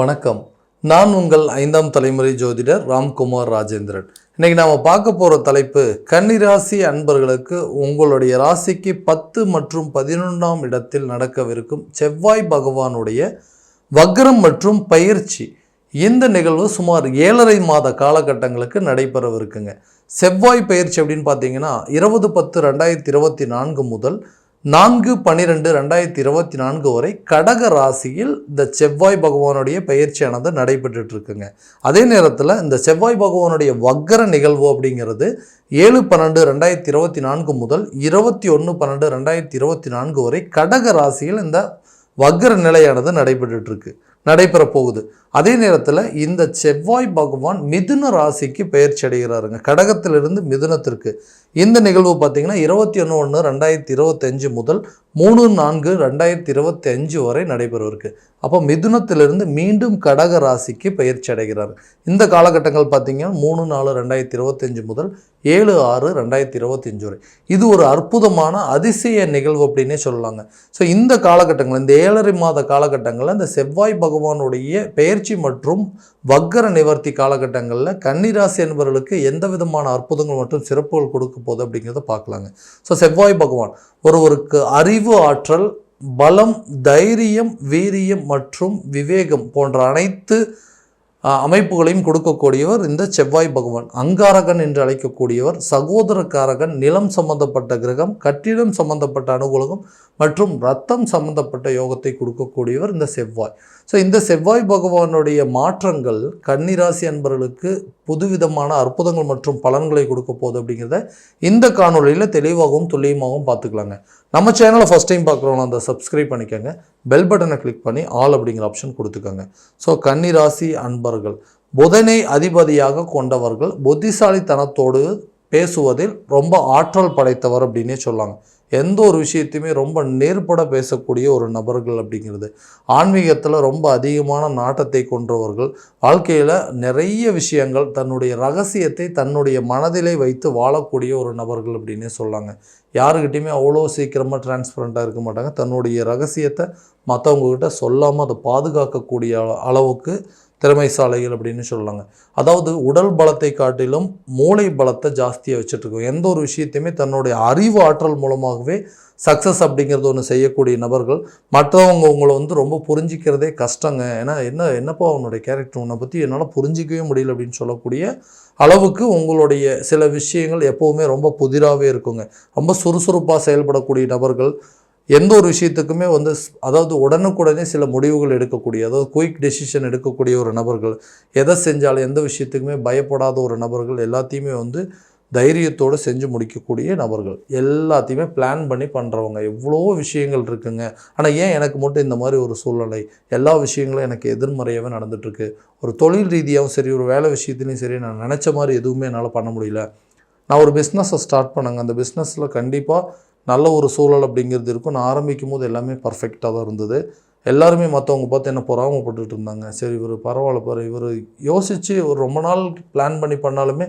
வணக்கம். நான் உங்கள் ஐந்தாம் தலைமுறை ஜோதிடர் ராம்குமார் ராஜேந்திரன். இன்னைக்கு நாம் பார்க்க போகிற தலைப்பு கன்னிராசி அன்பர்களுக்கு உங்களுடைய ராசிக்கு பத்து மற்றும் பதினொன்றாம் இடத்தில் நடக்கவிருக்கும் செவ்வாய் பகவானுடைய வக்ரம் மற்றும் பயிற்சி. இந்த நிகழ்வு சுமார் ஏழரை மாத காலகட்டங்களுக்கு நடைபெறவிருக்குங்க. செவ்வாய் பயிற்சி அப்படின்னு பார்த்தீங்கன்னா இருபது பத்து ரெண்டாயிரத்தி இருபத்தி நான்கு முதல் நான்கு பன்னிரெண்டு ரெண்டாயிரத்தி இருபத்தி நான்கு வரை கடக ராசியில் இந்த செவ்வாய் பகவானுடைய பயிற்சியானது நடைபெற்றுட்டு இருக்குங்க அதே நேரத்தில் இந்த செவ்வாய் பகவானுடைய வக்கர நிகழ்வு அப்படிங்கிறது ஏழு பன்னெண்டு ரெண்டாயிரத்தி இருபத்தி நான்கு முதல் இருபத்தி ஒன்று பன்னெண்டு ரெண்டாயிரத்தி இருபத்தி நான்கு வரை கடக ராசியில் இந்த வக்கர நிலையானது நடைபெற்றுட்டு இருக்கு நடைபெற போகுது அதே நேரத்தில் இந்த செவ்வாய் பகவான் மிதுன ராசிக்கு பயிற்சி அடைகிறாருங்க. கடகத்திலிருந்து மிதுனத்திற்கு. இந்த நிகழ்வு பார்த்தீங்கன்னா இருபத்தி ஒன்று ஒன்று ரெண்டாயிரத்தி இருபத்தஞ்சு முதல் மூணு நான்கு ரெண்டாயிரத்தி இருபத்தி அஞ்சு வரை நடைபெறவிருக்கு. அப்போ மிதுனத்திலிருந்து மீண்டும் கடக ராசிக்கு பயிற்சி அடைகிறார். இந்த காலகட்டங்கள் பார்த்தீங்கன்னா மூணு நாலு ரெண்டாயிரத்தி இருபத்தஞ்சு முதல் ஏழு ஆறு ரெண்டாயிரத்தி இருபத்தஞ்சு வரை. இது ஒரு அற்புதமான அதிசய நிகழ்வு அப்படின்னே சொல்லலாங்க. ஸோ இந்த காலகட்டங்கள் இந்த ஏழரை மாத காலகட்டங்களில் இந்த செவ்வாய் பகவானுடைய பெயர்ச்சி மற்றும் வக்கர நிவர்த்தி காலகட்டங்களில் கன்னிராசி என்பவர்களுக்கு எந்த விதமான அற்புதங்கள் மற்றும் சிறப்புகள் கொடுக்க போகுது அப்படிங்கிறத பார்க்கலாங்க. ஸோ செவ்வாய் பகவான் ஒருவருக்கு அறிவு ஆற்றல் பலம் தைரியம் வீரியம் மற்றும் விவேகம் போன்ற அனைத்து அமைப்புகளையும் கொடுக்கக்கூடியவர் இந்த செவ்வாய் பகவான். அங்காரகன் என்று அழைக்கக்கூடியவர் சகோதரக்காரகன் நிலம் சம்பந்தப்பட்ட கிரகம் கட்டிடம் சம்பந்தப்பட்ட அனுகூலகம் மற்றும் ரத்தம் சம்பந்தப்பட்ட யோகத்தை கொடுக்கக்கூடியவர் இந்த செவ்வாய். ஸோ இந்த செவ்வாய் பகவானுடைய மாற்றங்கள் கன்னிராசி அன்பர்களுக்கு புதுவிதமான அற்புதங்கள் மற்றும் பலன்களை கொடுக்க போகுது அப்படிங்கிறத இந்த காணொலியில் தெளிவாகவும் துல்லியமாகவும் பார்த்துக்கலாங்க. நம்ம சேனலை ஃபஸ்ட் டைம் பார்க்குறவங்க அந்த சப்ஸ்கிரைப் பண்ணிக்கோங்க. பெல் பட்டனை கிளிக் பண்ணி ஆல் அப்படிங்கிற ஆப்ஷன் கொடுத்துக்கோங்க. ஸோ கன்னிராசி அன்பர்கள் புதனை அதிபதியாக கொண்டவர்கள் புத்திசாலித்தனத்தோடு பேசுவதில் ரொம்ப ஆற்றல் படைத்தவர் அப்படின்னே சொல்லாங்க. எந்த ஒரு விஷயத்தையுமே ரொம்ப நேர்பட பேசக்கூடிய ஒரு நபர்கள் அப்படிங்கிறது. ஆன்மீகத்தில் ரொம்ப அதிகமான நாட்டத்தை கொன்றவர்கள். வாழ்க்கையில் நிறைய விஷயங்கள் தன்னுடைய ரகசியத்தை தன்னுடைய மனதிலே வைத்து வாழக்கூடிய ஒரு நபர்கள் அப்படின்னே சொல்லாங்க. யாருக்கிட்டையுமே அவ்வளோ சீக்கிரமாக டிரான்ஸ்பரண்ட்டாக இருக்க மாட்டாங்க. தன்னுடைய ரகசியத்தை மற்றவங்கக்கிட்ட சொல்லாமல் அதை பாதுகாக்கக்கூடிய அள- அளவுக்கு திறமைசாலைகள் அப்படின்னு சொல்லலாங்க. அதாவது உடல் பலத்தை காட்டிலும் மூளை பலத்தை ஜாஸ்தியாக வச்சுட்ருக்கோம். எந்த ஒரு விஷயத்தையுமே தன்னுடைய அறிவு ஆற்றல் மூலமாகவே சக்ஸஸ் அப்படிங்கிறது ஒன்று செய்யக்கூடிய நபர்கள் மற்றவங்க உங்களை வந்து ரொம்ப புரிஞ்சிக்கிறதே கஷ்டங்க. ஏன்னா என்ன என்னப்பா அவனுடைய கேரக்டர் உன்னை பற்றி என்னால் புரிஞ்சிக்கவே முடியல அப்படின்னு சொல்லக்கூடிய அளவுக்கு உங்களுடைய சில விஷயங்கள் எப்போவுமே ரொம்ப புதிராகவே இருக்குங்க. ரொம்ப சுறுசுறுப்பாக செயல்படக்கூடிய நபர்கள் எந்த ஒரு விஷயத்துக்குமே வந்து அதாவது உடனுக்குடனே சில முடிவுகள் எடுக்கக்கூடிய அதாவது குயிக் டெசிஷன் எடுக்கக்கூடிய ஒரு நபர்கள் எதை செஞ்சாலும் எந்த விஷயத்துக்குமே பயப்படாத ஒரு நபர்கள் எல்லாத்தையுமே வந்து தைரியத்தோடு செஞ்சு முடிக்கக்கூடிய நபர்கள். எல்லாத்தையுமே பிளான் பண்ணி பண்ணுறவங்க எவ்வளோ விஷயங்கள் இருக்குங்க. ஆனால் ஏன் எனக்கு மட்டும் இந்த மாதிரி ஒரு சூழ்நிலை? எல்லா விஷயங்களும் எனக்கு எதிர்மறையாகவே நடந்துகிட்ருக்கு ஒரு தொழில் ரீதியாகவும் சரி ஒரு வேலை விஷயத்துலையும் சரி நான் நினச்ச மாதிரி எதுவுமே என்னால் பண்ண முடியல. நான் ஒரு பிஸ்னஸை ஸ்டார்ட் பண்ணேங்க. அந்த பிஸ்னஸில் கண்டிப்பாக நல்ல ஒரு சூழல் அப்படிங்கிறது இருக்கும். நான் ஆரம்பிக்கும் போது எல்லாமே பர்ஃபெக்டாக தான் இருந்தது. எல்லாருமே மற்றவங்க பார்த்து என்ன பொறாமப்பட்டுட்டு இருந்தாங்க. சரி இவர் பரவாயில்ல பாரு. இவர் யோசித்து ஒரு ரொம்ப நாள் பிளான் பண்ணி பண்ணாலுமே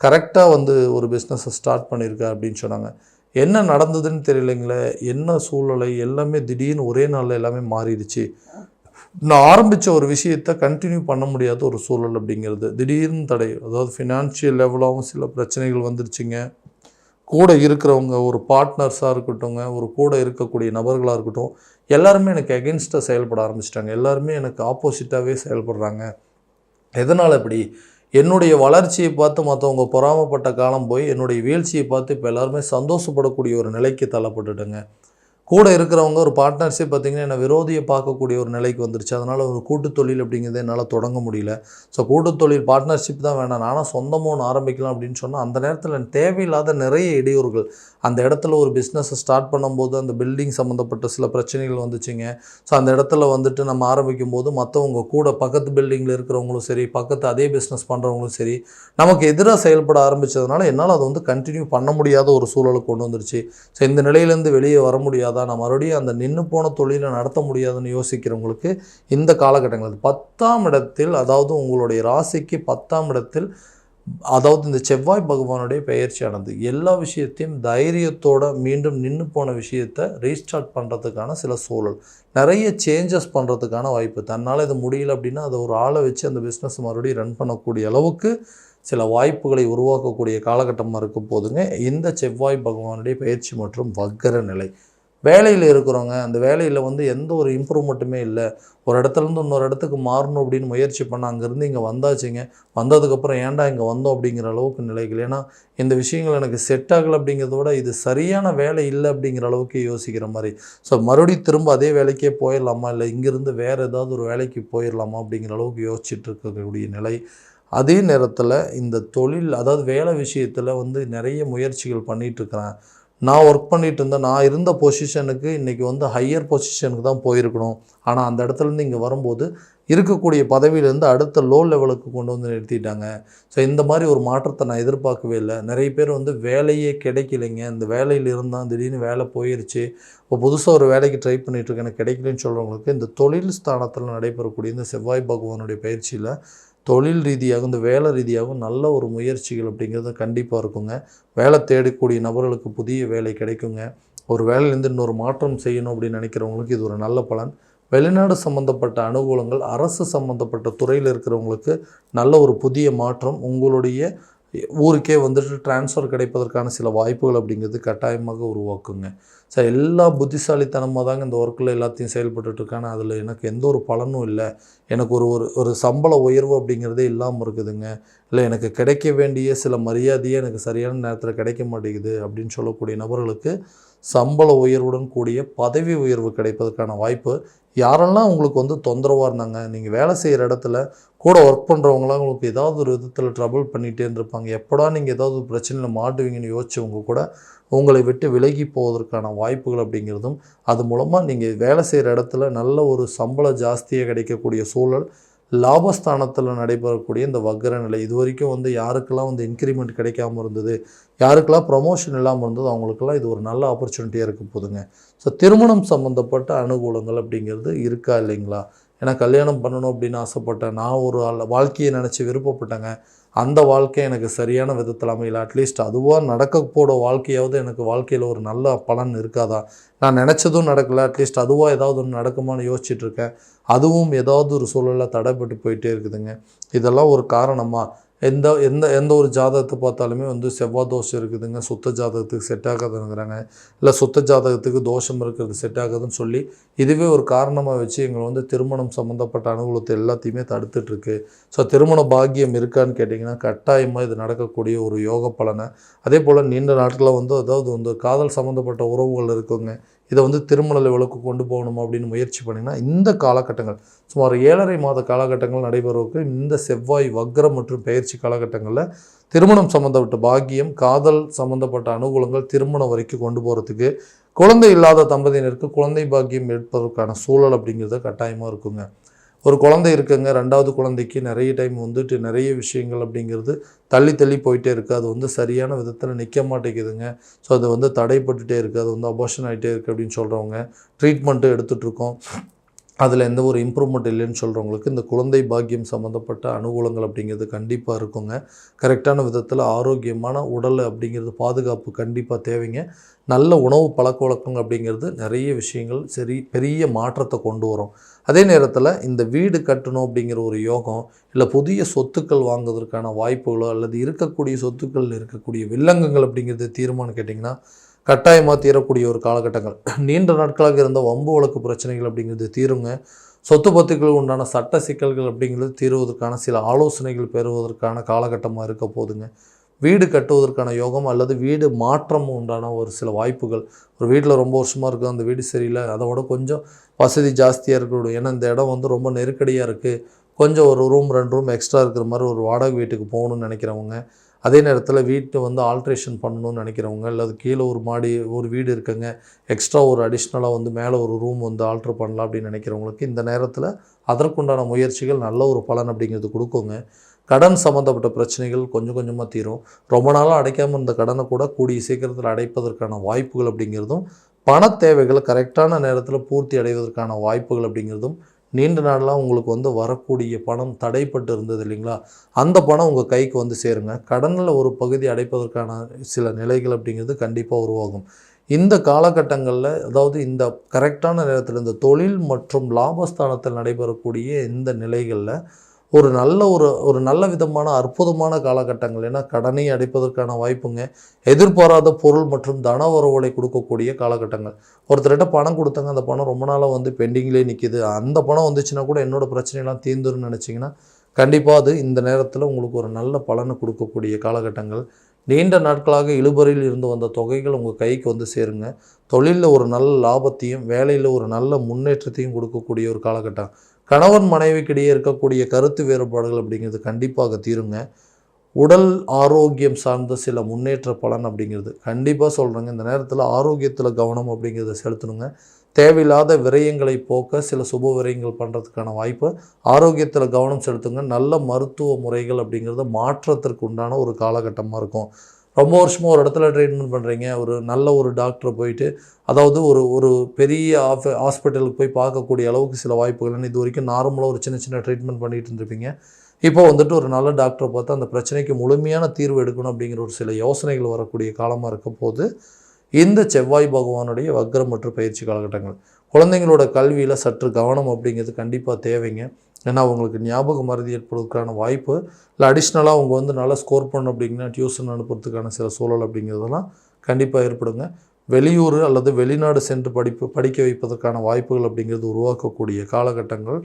கரெக்டாக வந்து ஒரு பிஸ்னஸை ஸ்டார்ட் பண்ணியிருக்கா அப்படின்னு சொன்னாங்க. என்ன நடந்ததுன்னு தெரியலைங்களே. என்ன சூழ்நிலை? எல்லாமே திடீர்னு ஒரே நாளில் எல்லாமே மாறிடுச்சு. நான் ஆரம்பித்த ஒரு விஷயத்தை கண்டினியூ பண்ண முடியாத ஒரு சூழல் அப்படிங்கிறது. திடீர்னு தடை. அதாவது ஃபினான்ஷியல் லெவலாகவும் சில பிரச்சனைகள் வந்துருச்சுங்க. கூட இருக்கிறவங்க ஒரு பார்ட்னர்ஸாக இருக்கட்டும்ங்க ஒரு கூட இருக்கக்கூடிய நபர்களாக இருக்கட்டும் எல்லாருமே எனக்கு எகென்ஸ்டாக செயல்பட ஆரம்பிச்சிட்டாங்க. எல்லாருமே எனக்கு ஆப்போசிட்டாகவே செயல்படுறாங்க. எதனால் இப்படி? என்னுடைய வளர்ச்சியை பார்த்து மற்றவங்க பொறாமப்பட்ட காலம் போய் என்னுடைய வீழ்ச்சியை பார்த்து இப்போ எல்லாருமே சந்தோஷப்படக்கூடிய ஒரு நிலைக்கு தள்ளப்பட்டுட்டேங்க. கூட இருக்கிறவங்க ஒரு பார்ட்னர்ஷிப் பார்த்திங்கன்னா என்னை விரோதியை பார்க்கக்கூடிய ஒரு நிலைக்கு வந்துருச்சு. அதனால் ஒரு கூட்டுத்தொழில் அப்படிங்கிறத என்னால் தொடங்க முடியல. ஸோ கூட்டுத்தொழில் பார்ட்னர்ஷிப் தான் வேணாம். நானும் சொந்தமாக ஒன்று ஆரம்பிக்கலாம் அப்படின்னு சொன்னால் அந்த நேரத்தில் தேவையில்லாத நிறைய இடையூறுகள். அந்த இடத்துல ஒரு பிஸ்னஸை ஸ்டார்ட் பண்ணும்போது அந்த பில்டிங் சம்மந்தப்பட்ட சில பிரச்சனைகள் வந்துச்சுங்க. ஸோ அந்த இடத்துல வந்துட்டு நம்ம ஆரம்பிக்கும் போது மற்றவங்க கூட பக்கத்து பில்டிங்கில் இருக்கிறவங்களும் சரி பக்கத்து அதே பிஸ்னஸ் பண்ணுறவங்களும் சரி நமக்கு எதிராக செயல்பட ஆரம்பித்ததுனால என்னால் அதை வந்து கண்டினியூ பண்ண முடியாத ஒரு சூழலை கொண்டு வந்துருச்சு. ஸோ இந்த நிலையிலேருந்து வெளியே வர முடியாத நான் மறுபடியும் அந்த நின்று போன தொழிலை நடத்த முடியாதுன்னு யோசிக்கிறவங்களுக்கு இந்த காலகட்டங்கள் பத்தாம் இடத்தில் அதாவது உங்களுடைய ராசிக்கு பத்தாம் இடத்தில் அதாவது இந்த செவ்வாய் பகவானுடைய பயிற்சியானது எல்லா விஷயத்தையும் தைரியத்தோட மீண்டும் நின்று போன விஷயத்தை ரீஸ்டார்ட் பண்ணுறதுக்கான சில சூழல். நிறைய சேஞ்சஸ் பண்ணுறதுக்கான வாய்ப்பு. தன்னால் இது முடியல அப்படின்னா அதை ஒரு ஆளை வச்சு அந்த பிஸ்னஸ் மறுபடியும் ரன் பண்ணக்கூடிய அளவுக்கு சில வாய்ப்புகளை உருவாக்கக்கூடிய காலகட்டமாக இருக்க போதுங்க. இந்த செவ்வாய் பகவானுடைய பயிற்சி மற்றும் வக்கர நிலை. வேலையில் இருக்கிறவங்க அந்த வேலையில் வந்து எந்த ஒரு இம்ப்ரூவ்மெண்ட்டுமே இல்லை. ஒரு இடத்துலேருந்து இன்னொரு இடத்துக்கு மாறணும் அப்படின்னு முயற்சி பண்ண அங்கேருந்து இங்கே வந்தாச்சுங்க. வந்ததுக்கப்புறம் ஏன்டா இங்கே வந்தோம் அப்படிங்கிற அளவுக்கு நிலைகள். ஏன்னா இந்த விஷயங்கள் எனக்கு செட் ஆகலை அப்படிங்கிறத விட இது சரியான வேலை இல்லை அப்படிங்கிற அளவுக்கு யோசிக்கிற மாதிரி. ஸோ மறுபடியும் திரும்ப அதே வேலைக்கே போயிடலாமா? இல்லை இங்கேருந்து வேறு ஏதாவது ஒரு வேலைக்கு போயிடலாமா? அப்படிங்கிற அளவுக்கு யோசிச்சுட்டு இருக்கக்கூடிய நிலை. அதே நேரத்தில் இந்த தொழில் அதாவது வேலை விஷயத்தில் வந்து நிறைய முயற்சிகள் பண்ணிகிட்ருக்கிறேன் நான் ஒர்க் பண்ணிகிட்டு இருந்தேன். நான் இருந்த பொசிஷனுக்கு இன்றைக்கி வந்து ஹையர் பொசிஷனுக்கு தான் போயிருக்கணும். ஆனால் அந்த இடத்துலேருந்து இங்கே வரும்போது இருக்கக்கூடிய பதவியிலேருந்து அடுத்த லோ லெவலுக்கு கொண்டு வந்து நிறுத்திட்டாங்க. ஸோ இந்த மாதிரி ஒரு மாற்றத்தை நான் எதிர்பார்க்கவே இல்லை. நிறைய பேர் வந்து வேலையே கிடைக்கலைங்க. இந்த வேலையில் இருந்தால் திடீர்னு வேலை போயிருச்சு. இப்போ புதுசாக ஒரு வேலைக்கு ட்ரை பண்ணிகிட்ருக்கேன் எனக்கு கிடைக்கலன்னு சொல்கிறவங்களுக்கு இந்த தொழில் ஸ்தானத்தில் நடைபெறக்கூடிய இந்த செவ்வாய் பகவானுடைய பயிற்சியில் தொழில் ரீதியாகவும் இந்த வேலை ரீதியாகவும் நல்ல ஒரு முயற்சிகள் அப்படிங்கிறது கண்டிப்பாக இருக்குங்க. வேலை தேடக்கூடிய நபர்களுக்கு புதிய வேலை கிடைக்குங்க. ஒரு வேலையிலேருந்து இன்னொரு மாற்றம் செய்யணும் அப்படின்னு நினைக்கிறவங்களுக்கு இது ஒரு நல்ல பலன். வெளிநாடு சம்மந்தப்பட்ட அனுகூலங்கள் அரசு சம்மந்தப்பட்ட துறையில் இருக்கிறவங்களுக்கு நல்ல ஒரு புதிய மாற்றம். உங்களுடைய ஊருக்கே வந்துட்டு டிரான்ஸ்ஃபர் கிடைப்பதற்கான சில வாய்ப்புகள் அப்படிங்கிறது கட்டாயமாக உருவாக்குங்க. சார் எல்லா புத்திசாலித்தனமாக தாங்க இந்த ஒர்க்கில் எல்லாத்தையும் செயல்பட்டுருக்காங்க அதில் எனக்கு எந்த ஒரு பலனும் இல்லை. எனக்கு ஒரு ஒரு ஒரு சம்பள உயர்வு அப்படிங்கிறதே இல்லாமல் இருக்குதுங்க. இல்லை எனக்கு கிடைக்க வேண்டிய சில மரியாதையே எனக்கு சரியான நேரத்தில் கிடைக்க மாட்டேங்குது அப்படின்னு சொல்லக்கூடிய நபர்களுக்கு சம்பள உயர்வுடன் கூடிய பதவி உயர்வு கிடைப்பதற்கான வாய்ப்பு யாரெல்லாம் உங்களுக்கு வந்து தொந்தரவாக இருந்தாங்க நீங்கள் வேலை செய்கிற இடத்துல கூட ஒர்க் பண்ணுறவங்களாம் உங்களுக்கு ஏதாவது ஒரு விதத்தில் ட்ரபிள் பண்ணிகிட்டே இருந்திருப்பாங்க. எப்படா நீங்கள் ஏதாவது ஒரு பிரச்சனையில் மாட்டுவீங்கன்னு யோசிச்சவங்க கூட உங்களை விட்டு விலகி போவதற்கான வாய்ப்புகள் அப்படிங்கிறதும் அது மூலமாக நீங்கள் வேலை செய்கிற இடத்துல நல்ல ஒரு சம்பளம் ஜாஸ்தியாக கிடைக்கக்கூடிய சூழல் லாபஸ்தானத்தில் நடைபெறக்கூடிய இந்த வக்கர நிலை இது வரைக்கும் வந்து யாருக்கெல்லாம் வந்து இன்க்ரிமெண்ட் கிடைக்காம இருந்தது யாருக்கெல்லாம் ப்ரொமோஷன் இல்லாமல் இருந்தது அவங்களுக்கெல்லாம் இது ஒரு நல்ல ஆப்பர்ச்சுனிட்டியாக இருக்க போதுங்க ஸோ திருமணம் சம்மந்தப்பட்ட அனுகூலங்கள் அப்படிங்கிறது இருக்கா இல்லைங்களா? ஏன்னா கல்யாணம் பண்ணணும் அப்படின்னு ஆசைப்பட்டேன். நான் ஒரு ஆள் வாழ்க்கையை நினச்சி விருப்பப்பட்டேங்க. அந்த வாழ்க்கை எனக்கு சரியான விதத்தில் அமையல. அட்லீஸ்ட் அதுவாக நடக்க போட வாழ்க்கையாவது எனக்கு வாழ்க்கையில் ஒரு நல்ல பலன் இருக்காதா? நான் நினச்சதும் நடக்கலை. அட்லீஸ்ட் அதுவாக ஏதாவது ஒன்று நடக்குமான்னு யோசிச்சுட்ருக்கேன் அதுவும் ஏதாவது ஒரு சூழலில் தடைப்பட்டு போயிட்டே இருக்குதுங்க. இதெல்லாம் ஒரு காரணமாக எந்த எந்த எந்த ஒரு ஜாதகத்தை பார்த்தாலுமே வந்து செவ்வாய் தோஷம் இருக்குதுங்க. சுத்த ஜாதகத்துக்கு செட் ஆகாதுங்கிறாங்க. இல்லை சுத்த ஜாதகத்துக்கு தோஷம் இருக்கிறது செட் ஆகாதுன்னு சொல்லி இதுவே ஒரு காரணமாக வச்சு எங்களை வந்து திருமணம் சம்மந்தப்பட்ட அனுகூலத்தை எல்லாத்தையுமே தடுத்துட்ருக்கு. ஸோ திருமண பாக்கியம் இருக்கான்னு கேட்டிங்கன்னா கட்டாயமாக இது நடக்கக்கூடிய ஒரு யோக பலனை. அதே போல் நீண்ட நாட்களில் வந்து அதாவது வந்து காதல் சம்மந்தப்பட்ட உறவுகள் இருக்குங்க. இதை வந்து திருமண லெவலுக்கு கொண்டு போகணும் அப்படின்னு முயற்சி பண்ணிங்கன்னா இந்த காலகட்டங்கள் சுமார் ஏழரை மாத காலகட்டங்கள் நடைபெறவுக்கு இந்த செவ்வாய் வக்ரம் மற்றும் பயிற்சி காலகட்டங்களில் திருமணம் சம்மந்தப்பட்ட பாக்கியம் காதல் சம்மந்தப்பட்ட அனுகூலங்கள் திருமணம் வரைக்கும் கொண்டு போகிறதுக்கு குழந்தை இல்லாத தம்பதியினருக்கு குழந்தை பாக்கியம் எடுப்பதற்கான சூழல் அப்படிங்கிறது கட்டாயமாக இருக்குங்க. ஒரு குழந்தை இருக்குங்க ரெண்டாவது குழந்தைக்கு நிறைய டைம் வந்துட்டு நிறைய விஷயங்கள் அப்படிங்கிறது தள்ளி தள்ளி போயிட்டே இருக்குது அது வந்து சரியான விதத்தில் நிற்க மாட்டேங்குதுங்க. ஸோ அது வந்து தடைப்பட்டுகிட்டே இருக்குது அது வந்து அபார்ஷன் ஆகிட்டே இருக்குது அப்படின்னு சொல்கிறவங்க ட்ரீட்மெண்ட்டு எடுத்துகிட்ருக்கோம் அதில் எந்த ஒரு இம்ப்ரூவ்மெண்ட் இல்லைன்னு சொல்கிறவங்களுக்கு இந்த குழந்தை பாக்கியம் சம்மந்தப்பட்ட அனுகூலங்கள் அப்படிங்கிறது கண்டிப்பாக இருக்குங்க. கரெக்டான விதத்தில் ஆரோக்கியமான உடல் அப்படிங்கிறது பாதுகாப்பு கண்டிப்பாக தேவைங்க. நல்ல உணவு பழக்க வழக்கங்கள் அப்படிங்கிறது நிறைய விஷயங்கள் சரி பெரிய மாற்றத்தை கொண்டு வரும். அதே நேரத்தில் இந்த வீடு கட்டணும் அப்படிங்கிற ஒரு யோகம் இல்லை புதிய சொத்துக்கள் வாங்குவதற்கான வாய்ப்புகளோ அல்லது இருக்கக்கூடிய சொத்துக்கள் இருக்கக்கூடிய வில்லங்கங்கள் அப்படிங்கிறது தீர்மானம் கேட்டிங்கன்னா கட்டாயமாக தீரக்கூடிய ஒரு காலகட்டங்கள். நீண்ட நாட்களாக இருந்த வம்பு வழக்கு பிரச்சனைகள் அப்படிங்கிறது தீருங்க. சொத்து பத்துக்கள் உண்டான சட்ட சிக்கல்கள் அப்படிங்கிறது தீருவதற்கான சில ஆலோசனைகள் பெறுவதற்கான காலகட்டமாக இருக்க போதுங்க. வீடு கட்டுவதற்கான யோகம் அல்லது வீடு மாற்றம் உண்டான ஒரு சில வாய்ப்புகள். ஒரு வீட்டில் ரொம்ப வருஷமாக இருக்குது அந்த வீடு சரியில்லை. அதை விட கொஞ்சம் வசதி ஜாஸ்தியாக இருக்கக்கூடும் ஏன்னா இந்த இடம் வந்து ரொம்ப நெருக்கடியாக இருக்குது கொஞ்சம் ஒரு ரூம் ரெண்டு ரூம் எக்ஸ்ட்ரா இருக்கிற மாதிரி ஒரு வாடகை வீட்டுக்கு போகணும்னு நினைக்கிறவங்க அதே நேரத்தில் வீட்டை வந்து ஆல்ட்ரேஷன் பண்ணணும்னு நினைக்கிறவங்க இல்லை அது கீழே ஒரு மாடி ஒரு வீடு இருக்குங்க எக்ஸ்ட்ரா ஒரு அடிஷ்னலாக வந்து மேலே ஒரு ரூம் வந்து ஆல்ட்ரு பண்ணலாம் அப்படின்னு நினைக்கிறவங்களுக்கு இந்த நேரத்தில் அதற்குண்டான முயற்சிகள் நல்ல ஒரு பலன் அப்படிங்கிறது கொடுக்குங்க. கடன் சம்மந்தப்பட்ட பிரச்சனைகள் கொஞ்சம் கொஞ்சமாக தீரும். ரொம்ப நாளாக அடைக்காமல் இருந்த கடனை கூட கூடிய சீக்கிரத்தில் அடைப்பதற்கான வாய்ப்புகள் அப்படிங்கிறதும் பண தேவைகளை கரெக்டான நேரத்தில் பூர்த்தி அடைவதற்கான வாய்ப்புகள் அப்படிங்கிறதும் நீண்ட நாளாக உங்களுக்கு வந்து வரக்கூடிய பணம் தடைப்பட்டு இருந்தது இல்லைங்களா? அந்த பணம் உங்கள் கைக்கு வந்து சேருங்க. கடனில் ஒரு பகுதி அடைப்பதற்கான சில நிலைகள் அப்படிங்கிறது கண்டிப்பாக உருவாகும். இந்த காலகட்டங்களில் அதாவது இந்த கரெக்டான நேரத்தில் இந்த தொழில் மற்றும் லாபஸ்தானத்தில் நடைபெறக்கூடிய இந்த நிலைகளில் ஒரு நல்ல ஒரு ஒரு நல்ல விதமான அற்புதமான காலகட்டங்கள். ஏன்னா கடனை அடைப்பதற்கான வாய்ப்புங்க எதிர்பாராத பொருள் மற்றும் தன உறவுகளை கொடுக்கக்கூடிய காலகட்டங்கள். ஒருத்தர்கிட்ட பணம் கொடுத்தாங்க அந்த பணம் ரொம்ப நாளாக வந்து பெண்டிங்லேயே நிற்கிது அந்த பணம் வந்துச்சுன்னா கூட என்னோடய பிரச்சனையெல்லாம் தீர்ந்துருன்னு நினச்சிங்கன்னா கண்டிப்பாக அது இந்த நேரத்தில் உங்களுக்கு ஒரு நல்ல பலனை கொடுக்கக்கூடிய காலகட்டங்கள். நீண்ட நாட்களாக இழுபறியில் இருந்து வந்த தொகைகள் உங்கள் கைக்கு வந்து சேருங்க. தொழிலில் ஒரு நல்ல லாபத்தையும் வேலையில் ஒரு நல்ல முன்னேற்றத்தையும் கொடுக்கக்கூடிய ஒரு காலகட்டம். கணவன் மனைவிக்கிடையே இருக்கக்கூடிய கருத்து வேறுபாடுகள் அப்படிங்கிறது கண்டிப்பாக தீருங்க. உடல் ஆரோக்கியம் சார்ந்த சில முன்னேற்ற பலன் அப்படிங்கிறது கண்டிப்பாக சொல்கிறேங்க இந்த நேரத்தில் ஆரோக்கியத்தில் கவனம் அப்படிங்கிறத செலுத்தணுங்க. தேவையில்லாத விரயங்களை போக்க சில சுப விரயங்கள் பண்ணுறதுக்கான வாய்ப்பு ஆரோக்கியத்தில் கவனம் செலுத்துங்க. நல்ல மருத்துவ முறைகள் அப்படிங்கிறத மாற்றத்திற்கு உண்டான ஒரு காலகட்டமாக இருக்கும். ரொம்ப வருஷமாக ஒரு இடத்துல ட்ரீட்மெண்ட் பண்ணுறீங்க ஒரு நல்ல ஒரு டாக்டரை போயிட்டு அதாவது ஒரு ஒரு பெரிய ஆஃப் ஹாஸ்பிட்டலுக்கு போய் பார்க்கக்கூடிய அளவுக்கு சில வாய்ப்புகள் இது வரைக்கும் நார்மலாக ஒரு சின்ன சின்ன ட்ரீட்மெண்ட் பண்ணிகிட்டு இருந்திருப்பீங்க. இப்போ வந்துட்டு ஒரு நல்ல டாக்டரை பார்த்து அந்த பிரச்சனைக்கு முழுமையான தீர்வு எடுக்கணும் அப்படிங்கிற ஒரு சில யோசனைகள் வரக்கூடிய காலமாக இருக்க போது இந்த செவ்வாய் பகவானுடைய வக்ரம் மற்றும் பயிற்சி காலகட்டங்கள். குழந்தைங்களோட கல்வியில் சற்று கவனம் அப்படிங்கிறது கண்டிப்பாக தேவைங்க. ஏன்னா அவங்களுக்கு ஞாபக மறதி ஏற்படுவதற்கான வாய்ப்பு இல்லை அடிஷ்னலாக அவங்க வந்து நல்லா ஸ்கோர் பண்ணணும் அப்படிங்கன்னா டியூஷன் அனுப்புறதுக்கான சில சூழல் அப்படிங்கிறதெல்லாம் கண்டிப்பாக ஏற்படுங்க. வெளியூர் அல்லது வெளிநாடு சென்று படிப்பு படிக்க வைப்பதற்கான வாய்ப்புகள் அப்படிங்கிறது உருவாக்கக்கூடிய காலகட்டங்கள்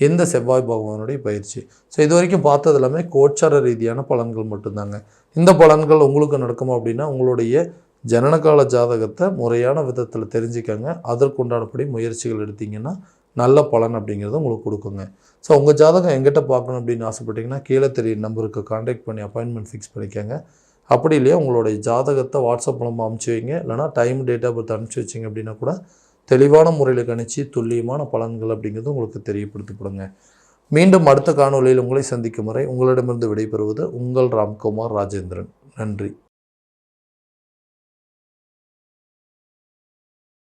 இந்த செவ்வாய் பகவானுடைய பயிற்சி. ஸோ இது வரைக்கும் பார்த்தது எல்லாமே கோச்சார ரீதியான பலன்கள் மட்டும்தாங்க. இந்த பலன்கள் உங்களுக்கு நடக்குமா அப்படின்னா உங்களுடைய ஜனனகால ஜாதகத்தை முறையான விதத்தில் தெரிஞ்சுக்கங்க. அதற்குண்டானபடி முயற்சிகள் எடுத்திங்கன்னா நல்ல பலன் அப்படிங்கிறத உங்களுக்கு கொடுக்குங்க. ஸோ உங்கள் ஜாதகம் எங்கிட்ட பார்க்கணும் அப்படின்னு ஆசைப்பட்டீங்கன்னா கீழே தெரியும் நம்பருக்கு காண்டாக்ட் பண்ணி அப்பாயின்மெண்ட் ஃபிக்ஸ் பண்ணிக்கோங்க. அப்படி இல்லையா உங்களுடைய ஜாதகத்தை வாட்ஸ்அப் மூலமாக அனுப்பிச்சி வைங்க. இல்லைனா டைம் டேட் ஆஃப் பர்த் அனுப்பிச்சி வச்சிங்க அப்படின்னா கூட தெளிவான முறையில் கணிச்சு துல்லியமான பலன்கள் அப்படிங்கிறது உங்களுக்கு தெரியப்படுத்தப்படுங்க மீண்டும் அடுத்த காணொலியில் உங்களை சந்திக்கும் வரை உங்களிடமிருந்து விடைபெறுவது உங்கள் ராம்குமார் ராஜேந்திரன். நன்றி.